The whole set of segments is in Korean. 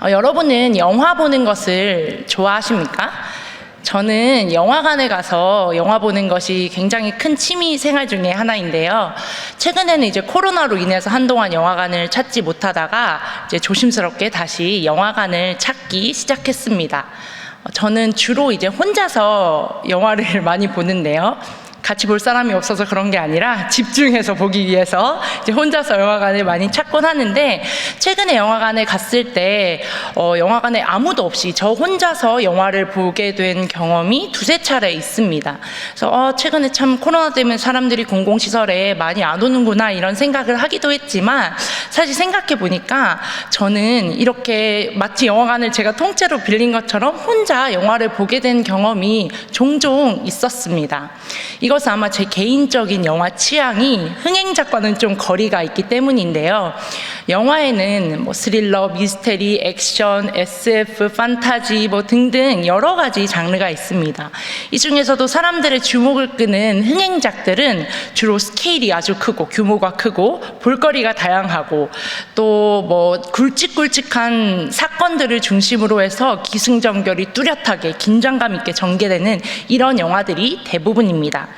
어, 여러분은 영화 보는 것을 좋아하십니까? 저는 영화관에 가서 영화 보는 것이 굉장히 큰 취미 생활 중에 하나인데요. 최근에는 이제 코로나로 인해서 한동안 영화관을 찾지 못하다가 이제 조심스럽게 다시 영화관을 찾기 시작했습니다. 어, 저는 주로 이제 혼자서 영화를 많이 보는데요. 같이 볼 사람이 없어서 그런 게 아니라 집중해서 보기 위해서 이제 혼자서 영화관을 많이 찾곤 하는데 최근에 영화관에 갔을 때 어, 영화관에 아무도 없이 저 혼자서 영화를 보게 된 경험이 두세 차례 있습니다. 그래서 어, 최근에 참 코로나 때문에 사람들이 공공시설에 많이 안 오는구나 이런 생각을 하기도 했지만 사실 생각해 보니까 저는 이렇게 마치 영화관을 제가 통째로 빌린 것처럼 혼자 영화를 보게 된 경험이 종종 있었습니다. 이것은 아마 제 개인적인 영화 취향이 흥행작과는 좀 거리가 있기 때문인데요. 영화에는 뭐 스릴러, 미스테리, 액션, SF, 판타지 뭐 등등 여러 가지 장르가 있습니다. 이 중에서도 사람들의 주목을 끄는 흥행작들은 주로 스케일이 아주 크고 규모가 크고 볼거리가 다양하고 또 뭐 굵직굵직한 사건들을 중심으로 해서 기승전결이 뚜렷하게 긴장감 있게 전개되는 이런 영화들이 대부분입니다.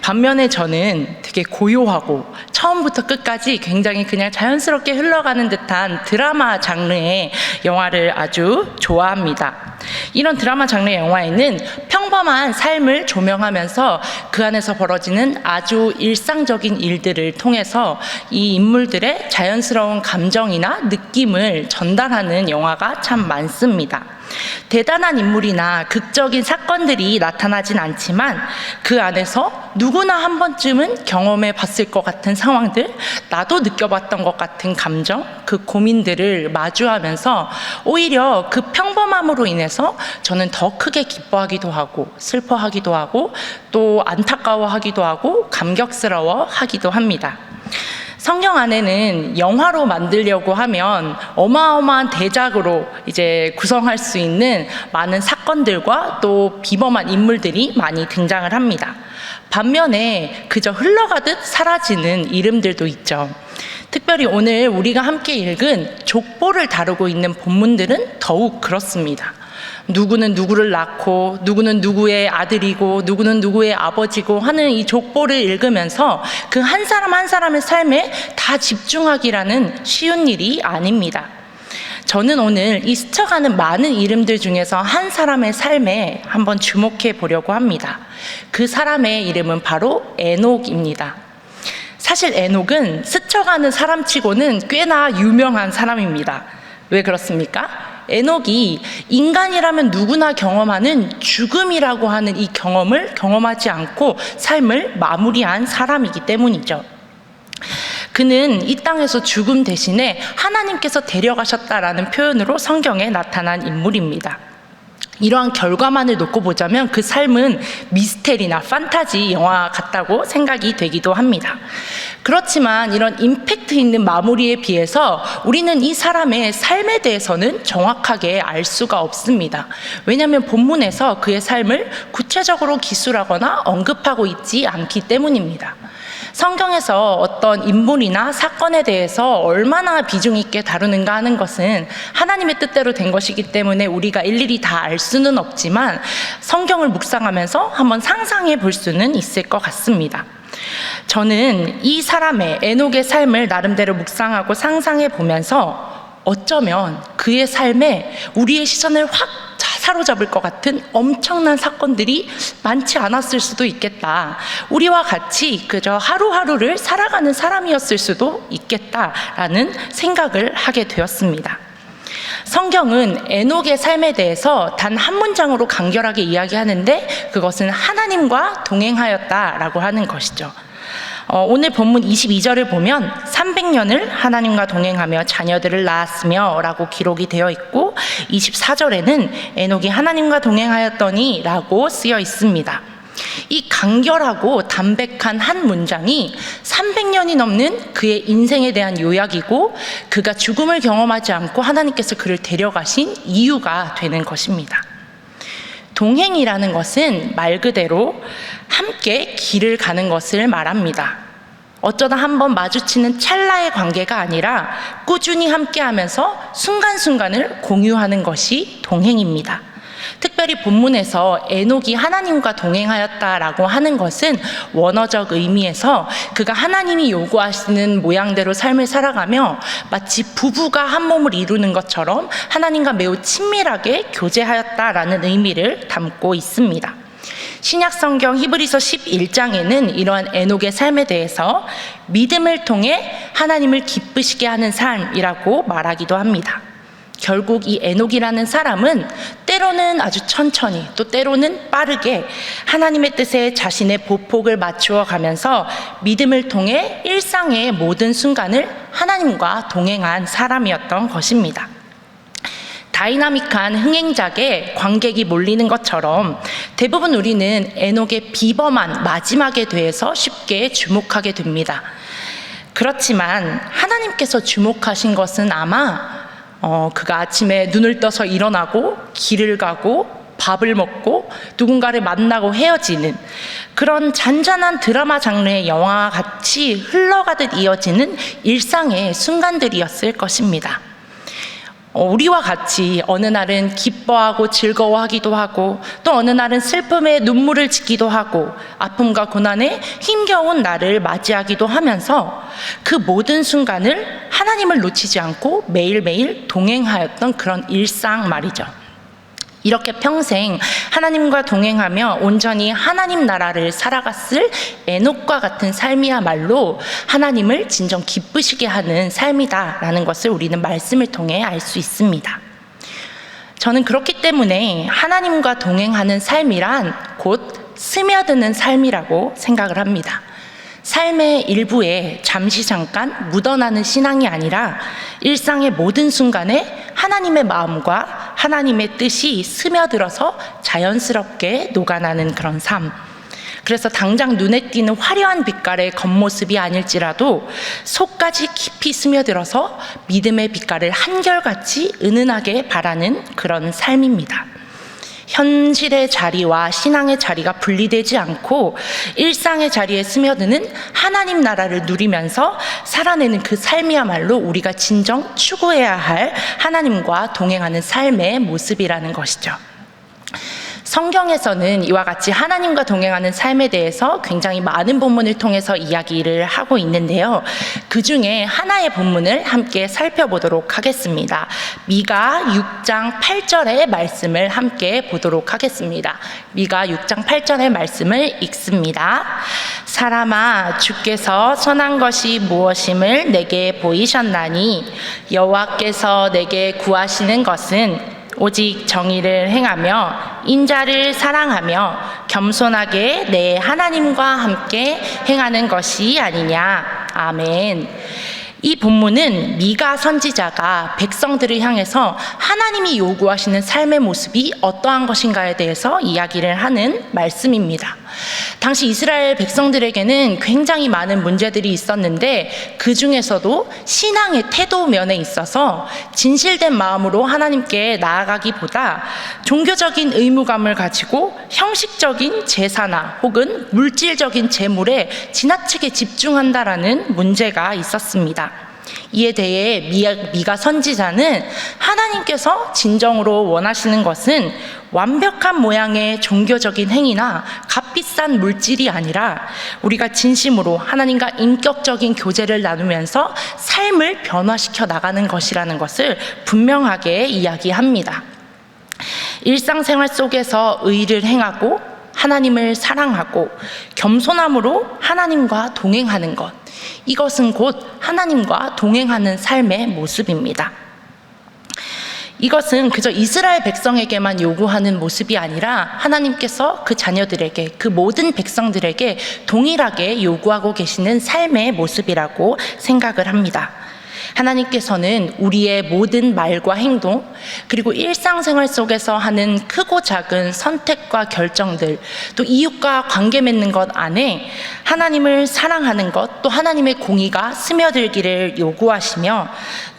반면에 저는 되게 고요하고 처음부터 끝까지 굉장히 그냥 자연스럽게 흘러가는 듯한 드라마 장르의 영화를 아주 좋아합니다. 이런 드라마 장르의 영화에는 평범한 삶을 조명하면서 그 안에서 벌어지는 아주 일상적인 일들을 통해서 이 인물들의 자연스러운 감정이나 느낌을 전달하는 영화가 참 많습니다. 대단한 인물이나 극적인 사건들이 나타나진 않지만 그 안에서 누구나 한 번쯤은 경험해 봤을 것 같은 상황들, 나도 느껴봤던 것 같은 감정, 그 고민들을 마주하면서 오히려 그 평범함으로 인해서 저는 더 크게 기뻐하기도 하고 슬퍼하기도 하고 또 안타까워하기도 하고 감격스러워 하기도 합니다. 성경 안에는 영화로 만들려고 하면 어마어마한 대작으로 이제 구성할 수 있는 많은 사건들과 또 비범한 인물들이 많이 등장을 합니다. 반면에 그저 흘러가듯 사라지는 이름들도 있죠. 특별히 오늘 우리가 함께 읽은 족보를 다루고 있는 본문들은 더욱 그렇습니다. 누구는 누구를 낳고 누구는 누구의 아들이고 누구는 누구의 아버지고 하는 이 족보를 읽으면서 그 한 사람 한 사람의 삶에 다 집중하기라는 쉬운 일이 아닙니다. 저는 오늘 이 스쳐가는 많은 이름들 중에서 한 사람의 삶에 한번 주목해 보려고 합니다. 그 사람의 이름은 바로 에녹입니다. 사실 에녹은 스쳐가는 사람치고는 꽤나 유명한 사람입니다. 왜 그렇습니까? 에녹이 인간이라면 누구나 경험하는 죽음이라고 하는 이 경험을 경험하지 않고 삶을 마무리한 사람이기 때문이죠. 그는 이 땅에서 죽음 대신에 하나님께서 데려가셨다라는 표현으로 성경에 나타난 인물입니다. 이러한 결과만을 놓고 보자면 그 삶은 미스테리나 판타지 영화 같다고 생각이 되기도 합니다. 그렇지만 이런 임팩트 있는 마무리에 비해서 우리는 이 사람의 삶에 대해서는 정확하게 알 수가 없습니다. 왜냐하면 본문에서 그의 삶을 구체적으로 기술하거나 언급하고 있지 않기 때문입니다. 성경에서 어떤 인물이나 사건에 대해서 얼마나 비중 있게 다루는가 하는 것은 하나님의 뜻대로 된 것이기 때문에 우리가 일일이 다 알 수는 없지만 성경을 묵상하면서 한번 상상해 볼 수는 있을 것 같습니다. 저는 이 사람의 에녹의 삶을 나름대로 묵상하고 상상해 보면서 어쩌면 그의 삶에 우리의 시선을 확 사로잡을 것 같은 엄청난 사건들이 많지 않았을 수도 있겠다. 우리와 같이 그저 하루하루를 살아가는 사람이었을 수도 있겠다라는 생각을 하게 되었습니다. 성경은 에녹의 삶에 대해서 단 한 문장으로 간결하게 이야기하는데 그것은 하나님과 동행하였다라고 하는 것이죠. 어, 오늘 본문 22절을 보면 300년을 하나님과 동행하며 자녀들을 낳았으며 라고 기록이 되어 있고 24절에는 에녹이 하나님과 동행하였더니 라고 쓰여 있습니다. 이 간결하고 담백한 한 문장이 300년이 넘는 그의 인생에 대한 요약이고 그가 죽음을 경험하지 않고 하나님께서 그를 데려가신 이유가 되는 것입니다. 동행이라는 것은 말 그대로 함께 길을 가는 것을 말합니다. 어쩌다 한번 마주치는 찰나의 관계가 아니라 꾸준히 함께 하면서 순간순간을 공유하는 것이 동행입니다. 특별히 본문에서 에녹이 하나님과 동행하였다라고 하는 것은 원어적 의미에서 그가 하나님이 요구하시는 모양대로 삶을 살아가며 마치 부부가 한 몸을 이루는 것처럼 하나님과 매우 친밀하게 교제하였다라는 의미를 담고 있습니다. 신약 성경 히브리서 11장에는 이러한 에녹의 삶에 대해서 믿음을 통해 하나님을 기쁘시게 하는 삶이라고 말하기도 합니다. 결국 이 에녹이라는 사람은 때로는 아주 천천히 또 때로는 빠르게 하나님의 뜻에 자신의 보폭을 맞추어 가면서 믿음을 통해 일상의 모든 순간을 하나님과 동행한 사람이었던 것입니다. 다이나믹한 흥행작에 관객이 몰리는 것처럼 대부분 우리는 에녹의 비범한 마지막에 대해서 쉽게 주목하게 됩니다. 그렇지만 하나님께서 주목하신 것은 아마 어, 그가 아침에 눈을 떠서 일어나고 길을 가고 밥을 먹고 누군가를 만나고 헤어지는 그런 잔잔한 드라마 장르의 영화와 같이 흘러가듯 이어지는 일상의 순간들이었을 것입니다. 어, 우리와 같이 어느 날은 기뻐하고 즐거워하기도 하고 또 어느 날은 슬픔에 눈물을 짓기도 하고 아픔과 고난에 힘겨운 날을 맞이하기도 하면서 그 모든 순간을 하나님을 놓치지 않고 매일매일 동행하였던 그런 일상 말이죠. 이렇게 평생 하나님과 동행하며 온전히 하나님 나라를 살아갔을 에녹과 같은 삶이야말로 하나님을 진정 기쁘시게 하는 삶이다라는 것을 우리는 말씀을 통해 알 수 있습니다. 저는 그렇기 때문에 하나님과 동행하는 삶이란 곧 스며드는 삶이라고 생각을 합니다. 삶의 일부에 잠시 잠깐 묻어나는 신앙이 아니라 일상의 모든 순간에 하나님의 마음과 하나님의 뜻이 스며들어서 자연스럽게 녹아나는 그런 삶. 그래서 당장 눈에 띄는 화려한 빛깔의 겉모습이 아닐지라도 속까지 깊이 스며들어서 믿음의 빛깔을 한결같이 은은하게 바라는 그런 삶입니다. 현실의 자리와 신앙의 자리가 분리되지 않고 일상의 자리에 스며드는 하나님 나라를 누리면서 살아내는 그 삶이야말로 우리가 진정 추구해야 할 하나님과 동행하는 삶의 모습이라는 것이죠. 성경에서는 이와 같이 하나님과 동행하는 삶에 대해서 굉장히 많은 본문을 통해서 이야기를 하고 있는데요. 그 중에 하나의 본문을 함께 살펴보도록 하겠습니다. 미가 6장 8절의 말씀을 함께 보도록 하겠습니다. 미가 6장 8절의 말씀을 읽습니다. 사람아 주께서 선한 것이 무엇임을 내게 보이셨나니 여호와께서 내게 구하시는 것은 오직 정의를 행하며 인자를 사랑하며 겸손하게 내 하나님과 함께 행하는 것이 아니냐. 아멘. 이 본문은 미가 선지자가 백성들을 향해서 하나님이 요구하시는 삶의 모습이 어떠한 것인가에 대해서 이야기를 하는 말씀입니다. 당시 이스라엘 백성들에게는 굉장히 많은 문제들이 있었는데 그 중에서도 신앙의 태도 면에 있어서 진실된 마음으로 하나님께 나아가기보다 종교적인 의무감을 가지고 형식적인 제사나 혹은 물질적인 재물에 지나치게 집중한다라는 문제가 있었습니다. 이에 대해 미가 선지자는 하나님께서 진정으로 원하시는 것은 완벽한 모양의 종교적인 행위나 값비싼 물질이 아니라 우리가 진심으로 하나님과 인격적인 교제를 나누면서 삶을 변화시켜 나가는 것이라는 것을 분명하게 이야기합니다. 일상생활 속에서 의를 행하고 하나님을 사랑하고 겸손함으로 하나님과 동행하는 것. 이것은 곧 하나님과 동행하는 삶의 모습입니다. 이것은 그저 이스라엘 백성에게만 요구하는 모습이 아니라 하나님께서 그 자녀들에게, 그 모든 백성들에게 동일하게 요구하고 계시는 삶의 모습이라고 생각을 합니다. 하나님께서는 우리의 모든 말과 행동, 그리고 일상생활 속에서 하는 크고 작은 선택과 결정들, 또 이웃과 관계 맺는 것 안에 하나님을 사랑하는 것, 또 하나님의 공의가 스며들기를 요구하시며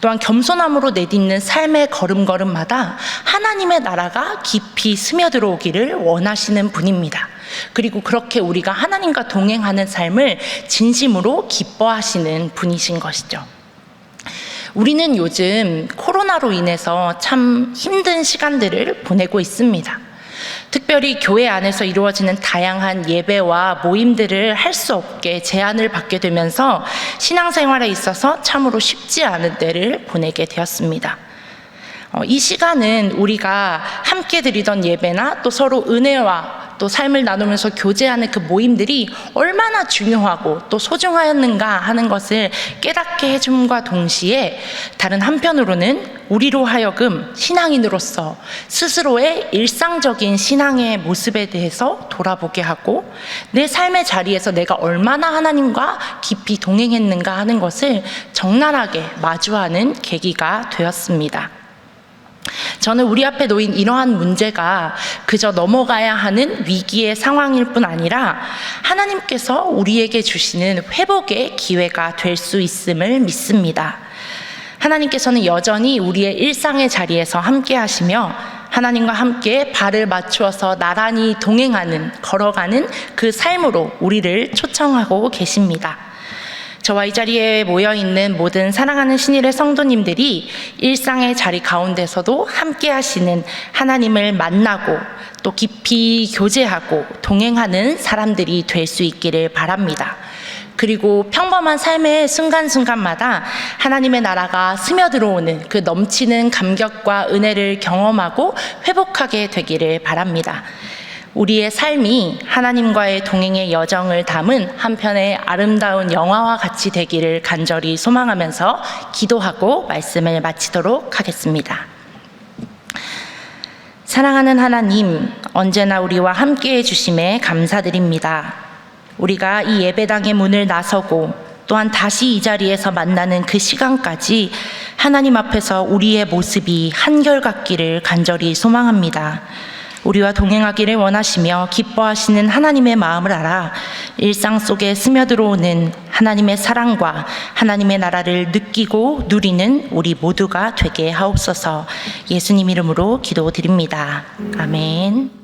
또한 겸손함으로 내딛는 삶의 걸음걸음마다 하나님의 나라가 깊이 스며들어오기를 원하시는 분입니다. 그리고 그렇게 우리가 하나님과 동행하는 삶을 진심으로 기뻐하시는 분이신 것이죠. 우리는 요즘 코로나로 인해서 참 힘든 시간들을 보내고 있습니다. 특별히 교회 안에서 이루어지는 다양한 예배와 모임들을 할 수 없게 제한을 받게 되면서 신앙생활에 있어서 참으로 쉽지 않은 때를 보내게 되었습니다. 어, 이 시간은 우리가 함께 드리던 예배나 또 서로 은혜와 또 삶을 나누면서 교제하는 그 모임들이 얼마나 중요하고 또 소중하였는가 하는 것을 깨닫게 해줌과 동시에 다른 한편으로는 우리로 하여금 신앙인으로서 스스로의 일상적인 신앙의 모습에 대해서 돌아보게 하고 내 삶의 자리에서 내가 얼마나 하나님과 깊이 동행했는가 하는 것을 적나라하게 마주하는 계기가 되었습니다. 저는 우리 앞에 놓인 이러한 문제가 그저 넘어가야 하는 위기의 상황일 뿐 아니라 하나님께서 우리에게 주시는 회복의 기회가 될 수 있음을 믿습니다. 하나님께서는 여전히 우리의 일상의 자리에서 함께 하시며 하나님과 함께 발을 맞추어서 나란히 동행하는, 걸어가는 그 삶으로 우리를 초청하고 계십니다. 저와 이 자리에 모여 있는 모든 사랑하는 신일의 성도님들이 일상의 자리 가운데서도 함께 하시는 하나님을 만나고 또 깊이 교제하고 동행하는 사람들이 될 수 있기를 바랍니다. 그리고 평범한 삶의 순간순간마다 하나님의 나라가 스며들어오는 그 넘치는 감격과 은혜를 경험하고 회복하게 되기를 바랍니다. 우리의 삶이 하나님과의 동행의 여정을 담은 한편의 아름다운 영화와 같이 되기를 간절히 소망하면서 기도하고 말씀을 마치도록 하겠습니다. 사랑하는 하나님, 언제나 우리와 함께 해주심에 감사드립니다. 우리가 이 예배당의 문을 나서고 또한 다시 이 자리에서 만나는 그 시간까지 하나님 앞에서 우리의 모습이 한결같기를 간절히 소망합니다. 우리와 동행하기를 원하시며 기뻐하시는 하나님의 마음을 알아 일상 속에 스며들어오는 하나님의 사랑과 하나님의 나라를 느끼고 누리는 우리 모두가 되게 하옵소서 예수님 이름으로 기도드립니다. 아멘.